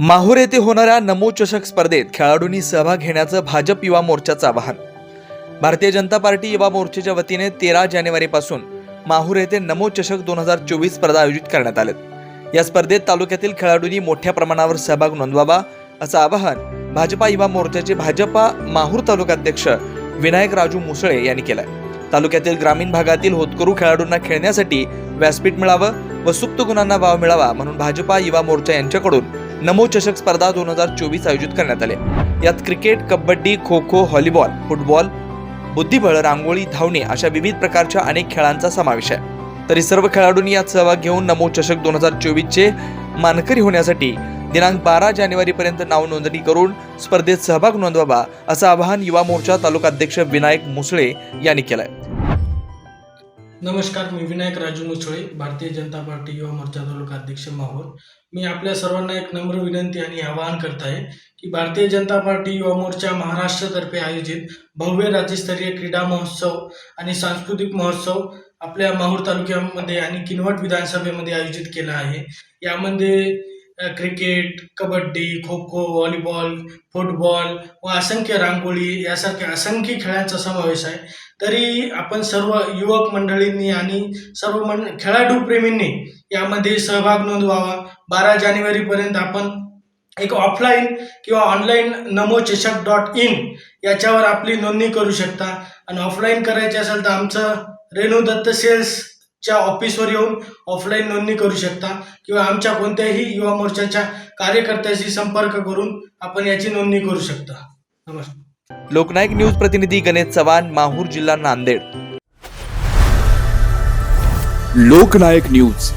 माहूर येथे होणाऱ्या नमो चषक स्पर्धेत खेळाडूंनी सहभाग घेण्याचं भाजप युवा मोर्चाचं आवाहन. भारतीय जनता पार्टी युवा मोर्चाच्या वतीने तेरा जानेवारीपासून माहूर येथे नमो चषक दोन हजार चोवीस स्पर्धा आयोजित करण्यात आल्यात. या स्पर्धेत तालुक्यातील खेळाडूंनी मोठ्या प्रमाणावर सहभाग नोंदवावा असं आवाहन भाजपा युवा मोर्चाचे भाजपा माहूर तालुकाध्यक्ष विनायक राजू मुसळे यांनी केलं तालुक्यातील ग्रामीण भागातील होतकरू खेळाडूंना खेळण्यासाठी व्यासपीठ मिळावं व सुप्त गुणांना वाव मिळावा म्हणून भाजपा युवा मोर्चा यांच्याकडून नमो चषक स्पर्धा दोन हजार चोवीस आयोजित करण्यात आले. यात cricket kabaddi kho kho volleyball football बुद्धिबळ रांगोळी धावणे अशा विविध प्रकारच्या अनेक खेळांचा समावेश आहे. तरी सर्व खेळाडूंनी यात सहभाग घेऊन नमो चषक दोन हजार चोवीसचे मानकरी होण्यासाठी दिनांक बारा जानेवारीपर्यंत नाव नोंदणी करून स्पर्धेत सहभाग नोंदवावा असं आवाहन युवा मोर्चा तालुका अध्यक्ष विनायक मुसळे यांनी केलंय. नमस्कार मी विनायक राजू मुसळे भारतीय जनता पार्टी युवा मोर्चा तालुका अध्यक्ष माहूर मी आपल्या सर्वांना एक नम्र विनंती आणि आवाहन करत आहे की भारतीय जनता पार्टी युवा मोर्चा महाराष्ट्रतर्फे आयोजित भव्य राज्यस्तरीय क्रीडा महोत्सव आणि सांस्कृतिक महोत्सव आपल्या माहूर तालुक्यामध्ये आणि किनवट विधानसभेमध्ये आयोजित केला आहे. यामध्ये cricket kabaddi kho kho volleyball football व असंख्य रांगोळी यासारख्या असंख्य खेळांचा समावेश आहे. तरी आपण सर्व युवक मंडळींनी आणि सर्व मंड खेळाडूप्रेमींनी यामध्ये सहभाग नोंदवावा. बारा जानेवारीपर्यंत आपण एक ऑफलाईन किंवा ऑनलाईन नमो चषक डॉट इन याच्यावर आपली नोंदणी करू शकता. आणि ऑफलाईन करायची असेल तर आमचं रेणू दत्त सेल्स सेल्सच्या ऑफिसवर येऊन ऑफलाईन नोंदणी करू शकता किंवा आमच्या कोणत्याही युवा मोर्चाच्या कार्यकर्त्याशी संपर्क करून आपण याची नोंदणी करू शकता. नमस्कार. लोकनायक न्यूज प्रतिनिधी गणेश चव्हाण माहूर जिल्हा नांदेड. लोकनायक न्यूज.